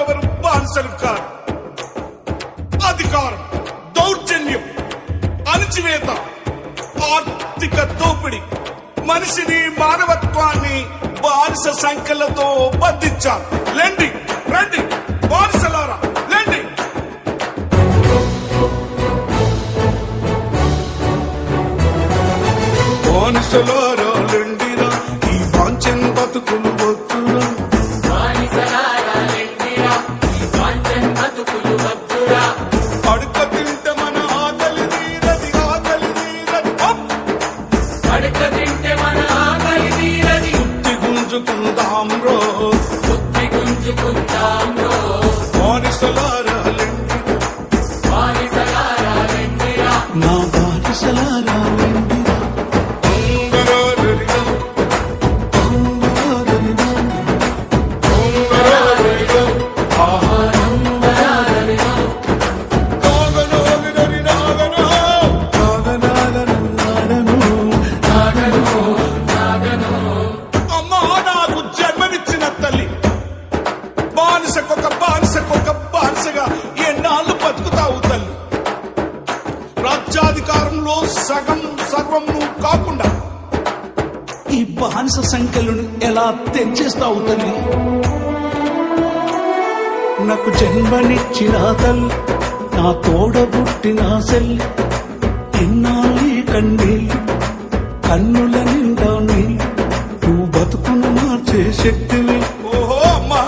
ఎవరు దౌర్జన్యం ఆర్థిక దోపిడి మనిషిని మానవత్వాన్ని బానిస సంఖ్యలతో బంధించారు. బానిసలారా లెండిరా ఈ వాంఛన్ బతుకులు వద్దురా. అడుక తింటే మన ఆకలి తీరది ఆకలి అప్! అడక తింటే మన ఆకలి తీరది. బుద్ధి గుంజుకుందాం రో. బుద్ధి గుంజుకుంటాం రో. బానిసలారా లెండిరా బానిసలారా. నా బానిసలారా లెండిరా నాకు జన్మనిచ్చిన తల్లి. బానిసకొక బానిసకొక బానిసగా ఎన్నాళ్ళు బతుకుతావు తల్లి? రాజ్యాధికారంలో సగం సర్వం నువ్వు కాకుండా ఈ బానిస సంఖ్యలను ఎలా తెంచేస్తావు తల్లి? నాకు జన్మనిచ్చిన తల్లి నా తోడబుట్టిన సెల్లి ఎన్నాళ్ళీ కన్నీళ్ళు కన్నుల నిండా నీ శక్తివి ఓహో అమ్మా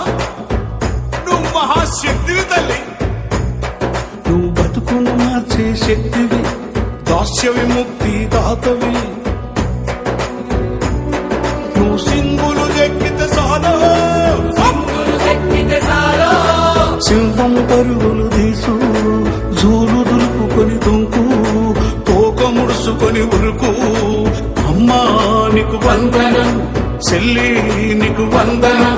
నువ్వు మహాశక్తివి తల్లి. నువ్వు బతుకును మార్చే శక్తివి దాస్య విముక్తి దాతవి. నువ్వు సింగులు శక్తికి సాలో. సింహం పరుగులు తీసు జూలు దులుపుకొని దుంకు తోక ముడుసుకొని ఉరుకు. అమ్మా నీకు వందనం. చెల్లి నీకు వందనం.